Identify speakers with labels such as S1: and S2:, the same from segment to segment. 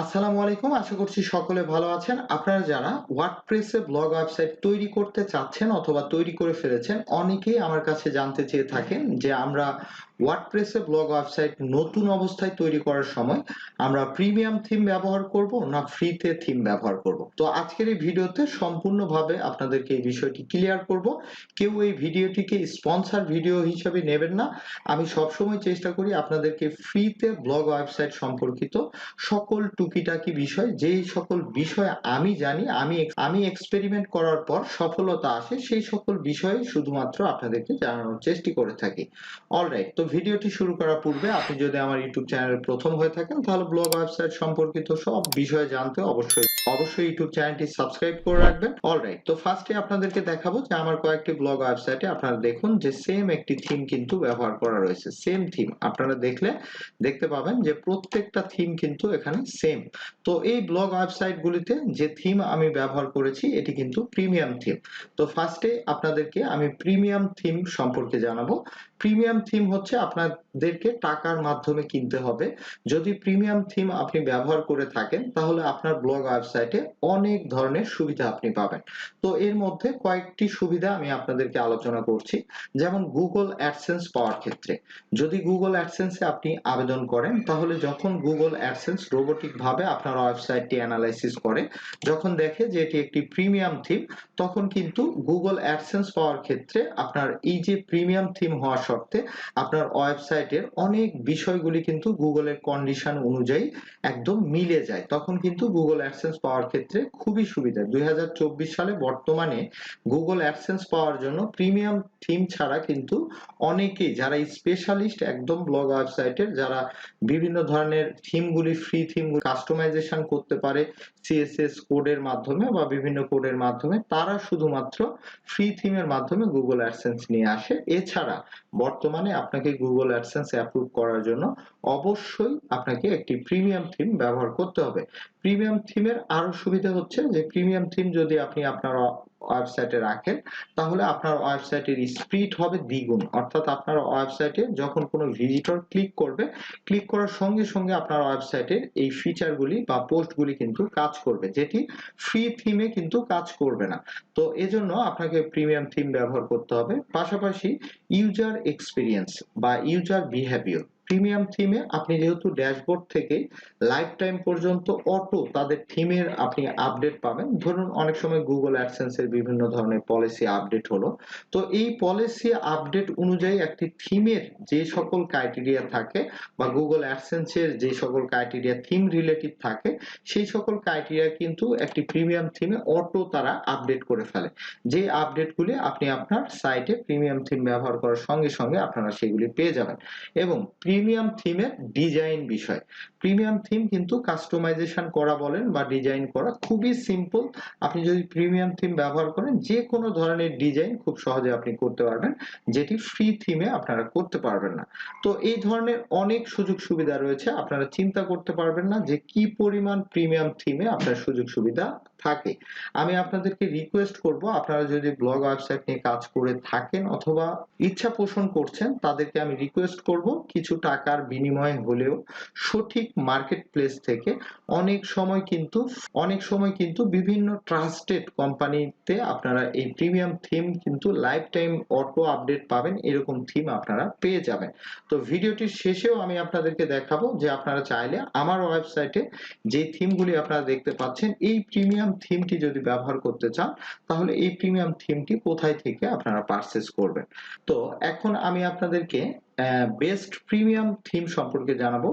S1: আসসালামু আলাইকুম, আশা করছি সকলে ভালো আছেন। আপনারা যারা ওয়ার্ডপ্রেসে ব্লগ ওয়েবসাইট তৈরি করতে চাচ্ছেন অথবা তৈরি করে ফেলেছেন, অনেকেই আমার কাছে জানতে চেয়ে থাকেন যে আমরা ওয়ার্ডপ্রেসে ব্লগ ওয়েবসাইট নতুন অবস্থায় তৈরি করার সময় আমরা প্রিমিয়াম থিম ব্যবহার করব না ফ্রিতে থিম ব্যবহার করব। তো আজকের এই ভিডিওতে সম্পূর্ণভাবে আপনাদেরকে এই বিষয়টি ক্লিয়ার করব। কেউ এই ভিডিওটিকে স্পন্সর ভিডিও হিসেবে নেবেন না। আমি সবসময় চেষ্টা করি আপনাদেরকে ফ্রিতে ব্লগ ওয়েবসাইট সম্পর্কিত সকল টুকিটাকি বিষয়, যেই সকল বিষয় আমি জানি, আমি আমি এক্সপেরিমেন্ট করার পর সফলতা আসে, সেই সকল বিষয়ে শুধুমাত্র আপনাদেরকে জানানোর চেষ্টা করে থাকি। অলরাইট তো ভিডিওটি শুরু করার পূর্বে আপনি যদি আমার ইউটিউব চ্যানেলে প্রথম হয়ে থাকেন, তাহলে ব্লগ ওয়েবসাইট সম্পর্কিত সব বিষয়ে জানতে অবশ্যই অবশ্যই ইউটিউব চ্যানেলটি সাবস্ক্রাইব করে রাখবেন। অলরাইট তো ফার্স্টে আপনাদেরকে দেখাবো যে আমার কয়েকটি ব্লগ ওয়েবসাইটে আপনারা দেখুন যে সেম একটি থিম কিন্তু ব্যবহার করা রয়েছে। সেম থিম আপনারা দেখলে দেখতে পাবেন যে প্রত্যেকটা থিম কিন্তু এখানে সেম তো এই ব্লগ ওয়েবসাইট গুলিতে যে থিম আমি ব্যবহার করেছি, এটি কিন্তু প্রিমিয়াম থিম তো ফার্স্টে আপনাদেরকে আমি প্রিমিয়াম থিম সম্পর্কে জানাব। প্রিমিয়াম থিম হচ্ছে আপনাদেরকে টাকার মাধ্যমে কিনতে হবে। যদি প্রিমিয়াম থিম আপনি ব্যবহার করে থাকেন, তাহলে আপনার ব্লগ ওয়েবসাইটে অনেক ধরনের সুবিধা আপনি পাবেন। তো এর মধ্যে কয়েকটি সুবিধা আমি আপনাদেরকে আলোচনা করছি। যেমন গুগল অ্যাডসেন্স পাওয়ার ক্ষেত্রে। যদি গুগল অ্যাডসেন্সে আপনি আবেদন করেন, তাহলে যখন গুগল অ্যাডসেন্স রোবোটিক ভাবে আপনার ওয়েবসাইটটি অ্যানালাইসিস করে, যখন দেখে যে এটি একটি প্রিমিয়াম থিম তখন কিন্তু গুগল অ্যাডসেন্স পাওয়ার ক্ষেত্রে আপনার এই যে প্রিমিয়াম থিম হওয়া শর্তে আপনার ওয়েবসাইটের অনেক বিষয়গুলি কিন্তু গুগলের কন্ডিশন অনুযায়ী একদম মিলে যায়। তখন কিন্তু গুগল অ্যাডসেন্স পাওয়ার ক্ষেত্রে খুবই সুবিধা। দুই হাজার চব্বিশ সালে বর্তমানে গুগল অ্যাডসেন্স পাওয়ার জন্য প্রিমিয়াম থিম ছাড়া কিন্তু অনেকেই, যারা স্পেশালিস্ট একদম ব্লগ ওয়েবসাইটের যারা বিভিন্ন ধরনের থিমগুলি ফ্রি থিম কাস্টমাইজেশন করতে পারে সিএসএস কোডের মাধ্যমে বা বিভিন্ন কোডের মাধ্যমে, তারা শুধুমাত্র ফ্রি থিমের মাধ্যমে গুগল অ্যাডসেন্স নিয়ে আসে। এছাড়া বর্তমানে আপনাকে গুগল অ্যাডসেন্স অ্যাপ্রুভ করার জন্য অবশ্যই আপনাকে একটি প্রিমিয়াম থিম ব্যবহার করতে হবে। প্রিমিয়াম থিমের আরও সুবিধা হচ্ছে যে প্রিমিয়াম থিম যদি আপনি আপনার ওয়েবসাইটে রাখেন, তাহলে আপনার ওয়েবসাইটের স্পিড হবে দ্বিগুণ। অর্থাৎ আপনার ওয়েবসাইটে যখন কোনো ভিজিটর ক্লিক করবে ক্লিক করার সঙ্গে সঙ্গে আপনার ওয়েবসাইটের এই ফিচারগুলি বা পোস্টগুলি কিন্তু কাজ করবে, যেটি ফ্রি থিমে কিন্তু কাজ করবে না। তো এজন্য আপনাকে প্রিমিয়াম থিম ব্যবহার করতে হবে, পাশাপাশি ইউজার এক্সপিরিয়েন্স বা ইউজার বিহেভিয়ার প্রিমিয়াম থিমে আপনি যেহেতু ড্যাশবোর্ড থেকে লাইফ টাইম পর্যন্ত অটো তাদের থিমের আপনি আপডেট পাবেন। ধরুন অনেক সময় গুগল অ্যাডসেন্স এর বিভিন্ন ধরনের পলিসি আপডেট হলো। তো এই পলিসি আপডেট অনুযায়ী একটি থিমের যে সকল ক্রাইটেরিয়া থাকে বা গুগল অ্যাডসেন্স এর যে সকল ক্রাইটেরিয়া থিম রিলেটেড থাকে, সেই সকল ক্রাইটেরিয়া কিন্তু একটি প্রিমিয়াম থিমে অটো তারা আপডেট করে ফেলে। যে আপডেটগুলি আপনি আপনার সাইটে প্রিমিয়াম থিম ব্যবহার করার সঙ্গে সঙ্গে আপনারা সেগুলি পেয়ে যাবেন। এবং প্রিমিয়াম থিমের ডিজাইন বিষয়। প্রিমিয়াম থিম কিন্তু কাস্টমাইজেশন করা বলেন বা ডিজাইন করা খুবই সিম্পল আপনি যদি প্রিমিয়াম থিম ব্যবহার করেন, যে কোনো ধরনের ডিজাইন খুব সহজে আপনি করতে পারবেন, যেটি ফ্রি থিমে আপনারা করতে পারবেন না। তো এই ধরনের অনেক সুযোগ সুবিধা রয়েছে, আপনারা চিন্তা করতে পারবেন না যে কি পরিমাণ প্রিমিয়াম থিমে আপনার সুযোগ সুবিধা থাকে। আমি আপনাদেরকে রিকোয়েস্ট করব, আপনারা যদি ব্লগ ওয়েবসাইট নিয়ে কাজ করে থাকেন অথবা ইচ্ছা পোষণ করছেন, তাদেরকে আমি রিকোয়েস্ট করব কিছু টাকার বিনিময়ে হলেও সঠিক মার্কেট প্লেস থেকে। অনেক সময় কিন্তু, অনেক সময় কিন্তু বিভিন্ন ট্রাস্টেড কোম্পানিতে আপনারা এই প্রিমিয়াম থিম কিন্তু লাইফ টাইম অটো আপডেট পাবেন, এরকম থিম আপনারা পেয়ে যাবেন। তো ভিডিওটির শেষেও আমি আপনাদেরকে দেখাবো যে আপনারা চাইলে আমার ওয়েবসাইটে যে থিমগুলি আপনারা দেখতে পাচ্ছেন, এই প্রিমিয়াম থিমটি যদি ব্যবহার করতে চান, তাহলে এই প্রিমিয়াম থিমটি কোথায় থেকে আপনারা পারচেস করবেন? তো এখন আমি আপনাদেরকে বেস্ট প্রিমিয়াম থিম সম্পর্কে জানাব।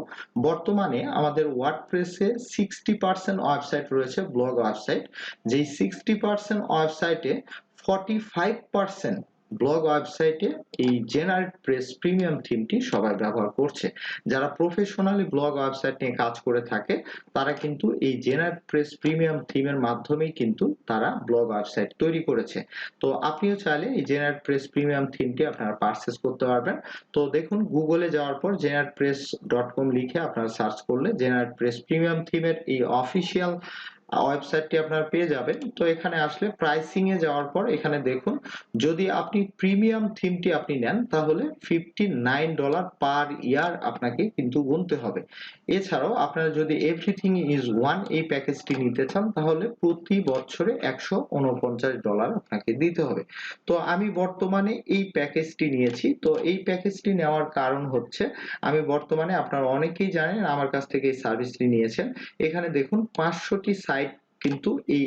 S1: বর্তমানে আমাদের ওয়ার্ডপ্রেসে সিক্সটি পার্সেন্ট ওয়েবসাইট রয়েছে ব্লগ ওয়েবসাইট যেই সিক্সটি পার্সেন্ট ওয়েবসাইটে ফর্টি ফাইভ পার্সেন্ট ব্লগ ওয়েবসাইটে এই জেনারেট প্রেস প্রিমিয়াম থিমটি সবাই ব্যবহার করছে। যারা প্রফেশনালি ব্লগ ওয়েবসাইট নিয়ে কাজ করে থাকে, তারা কিন্তু এই জেনারেট প্রেস প্রিমিয়াম থিমের মাধ্যমেই কিন্তু তারা ব্লগ ওয়েবসাইট তৈরি করেছে। তো আপনিও চাইলে এই জেনারেট প্রেস প্রিমিয়াম থিমটি আপনারা পারচেস করতে পারবেন। তো দেখুন, গুগলে যাওয়ার পর জেনারেট প্রেস ডট কম লিখে আপনারা সার্চ করলে জেনারেট প্রেস প্রিমিয়াম থিমের এই অফিসিয়াল ওয়েবসাইটটি আপনারা পেয়ে যাবেন। তো এখানে আসলে প্রাইসিং এ যাওয়ার পর এখানে দেখুন, যদি আপনি প্রিমিয়াম থিমটি আপনি নেন, তাহলে fifty nine dollar per year আপনাকে কিন্তু গুনতে হবে। এছাড়াও আপনারা যদি এভরিথিং ইজ ওয়ান এই প্যাকেজটি নিতে চান, তাহলে প্রতি বছরে একশো উনপঞ্চাশ ডলার আপনাকে দিতে হবে। তো আমি বর্তমানে এই প্যাকেজটি নিয়েছি। তো এই প্যাকেজটি নেওয়ার কারণ হচ্ছে, আমি বর্তমানে আপনারা অনেকেই জানেন, আমার কাছ থেকে এই সার্ভিসটি নিয়েছেন। এখানে দেখুন, পাঁচশোটি সাইট কিন্তু এই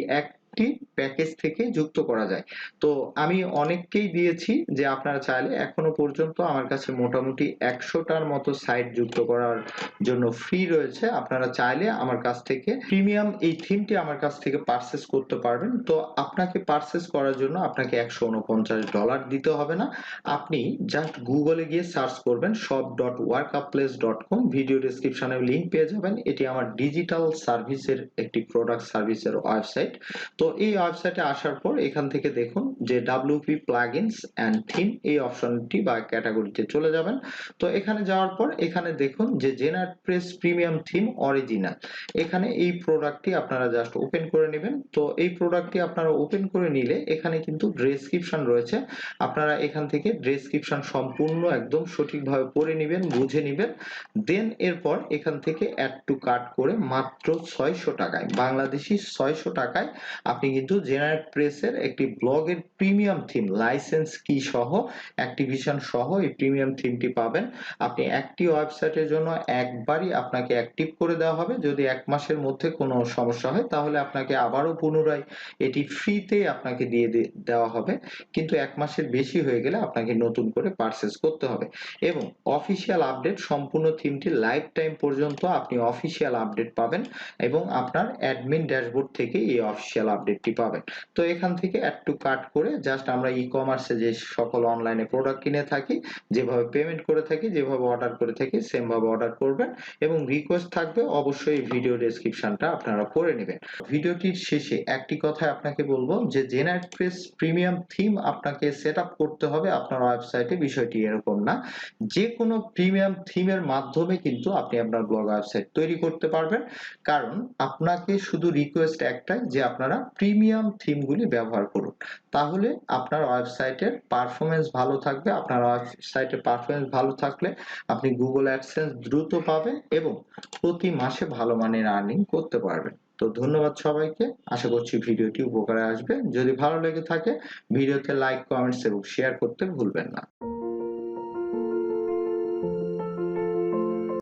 S1: একটি প্যাকেজ থেকে যুক্ত করা যায়। তো আমি অনেককেই দিয়েছি যে আপনারা চাইলে এখনও পর্যন্ত আমার কাছে মোটামুটি একশোটার মতো সাইট যুক্ত করার জন্য ফ্রি রয়েছে। আপনারা চাইলে আমার কাছ থেকে প্রিমিয়াম এই থিমটি আমার কাছ থেকে পারচেস করতে পারবেন। তো আপনাকে পারচেস করার জন্য আপনাকে একশো উনপঞ্চাশ ডলার দিতে হবে না। আপনি জাস্ট গুগলে গিয়ে সার্চ করবেন সব dot work up place dot com video ডিসক্রিপশনে লিঙ্ক পেয়ে যাবেন। এটি আমার ডিজিটাল সার্ভিসের একটি প্রোডাক্ট সার্ভিসের ওয়েবসাইট তো এই ওয়েবসাইটে আসার পর এখান থেকে দেখুন যে ডাব্লিউপি প্লাগইনস অ্যান্ড থিম এই অপশনটি বা ক্যাটাগরিতে চলে যাবেন। তো এখানে যাওয়ার পর এখানে দেখুন যে generate press premium theme original এখানে এই প্রোডাক্টটি আপনারা জাস্ট ওপেন করে নেবেন। তো এই প্রোডাক্টটি আপনারা ওপেন করে নিলে এখানে কিন্তু ডেসক্রিপশন রয়েছে। আপনারা এখান থেকে ডেসক্রিপশন সম্পূর্ণ একদম সঠিকভাবে পড়ে নেবেন, বুঝে নেবেন। দেন এরপর এখান থেকে অ্যাড টু কার্ট করে মাত্র ছয়শো টাকায়, বাংলাদেশি ছয়শো টাকায় আপনি কিন্তু জেনারেট প্রেসের একটি ব্লগের প্রিমিয়াম থিম লাইসেন্স কি সহ অ্যাক্টিভিশন সহ এই প্রিমিয়াম থিমটি পাবেন। আপনি একটি ওয়েবসাইটের জন্য একবারই আপনাকে অ্যাক্টিভ করে দেওয়া হবে। যদি এক মাসের মধ্যে কোনো সমস্যা হয়, তাহলে আপনাকে আবারও পুনরায় এটি ফ্রিতে আপনাকে দিয়ে দেওয়া হবে। কিন্তু এক মাসের বেশি হয়ে গেলে আপনাকে নতুন করে পারচেস করতে হবে। এবং অফিসিয়াল আপডেট সম্পূর্ণ থিমটি লাইফ টাইম পর্যন্ত আপনি অফিসিয়াল আপডেট পাবেন এবং আপনার অ্যাডমিন ড্যাশবোর্ড থেকে এই অফিসিয়াল আপডেটটি পাবেন। তো এখান থেকে অ্যাড টু কার্ট করে জাস্ট আমরা ই কমার্সে যে সকল অনলাইনে প্রোডাক্ট কিনে থাকি, যেভাবে পেমেন্ট করে থাকি, যেভাবে অর্ডার করে থাকি সেম ভাবে অর্ডার করবেন এবং রিকোয়েস্ট থাকবে, অবশ্যই ভিডিও ডেসক্রিপশনটা আপনারা পড়ে নেবেন। ভিডিওটির শেষে একটি কথা আপনাকে বলব যে জেনারেট প্রেস প্রিমিয়াম থিম আপনাকে সেট আপ করতে হবে আপনার ওয়েবসাইটে বিষয়টি এরকম না। যে কোনো প্রিমিয়াম থিমের মাধ্যমে কিন্তু আপনি আপনার ব্লগ ওয়েবসাইট তৈরি করতে পারবেন। কারণ আপনাকে শুধু রিকোয়েস্ট একটাই যে, আপনারা প্রিমিয়াম থিমগুলি ব্যবহার করুন। তাহলে আপনার ওয়েবসাইটের পারফরমেন্স ভালো থাকবে। আপনার ওয়েবসাইটের পারফরমেন্স ভালো থাকলে আপনি গুগল অ্যাডসেন্স দ্রুত পাবেন এবং প্রতি মাসে ভালো মানের আর্নিং করতে পারবেন। তো ধন্যবাদ সবাইকে। আশা করছি ভিডিওটি উপকারে আসবে। যদি ভালো লেগে থাকে, ভিডিওতে লাইক কমেন্টস এবং শেয়ার করতে ভুলবেন না।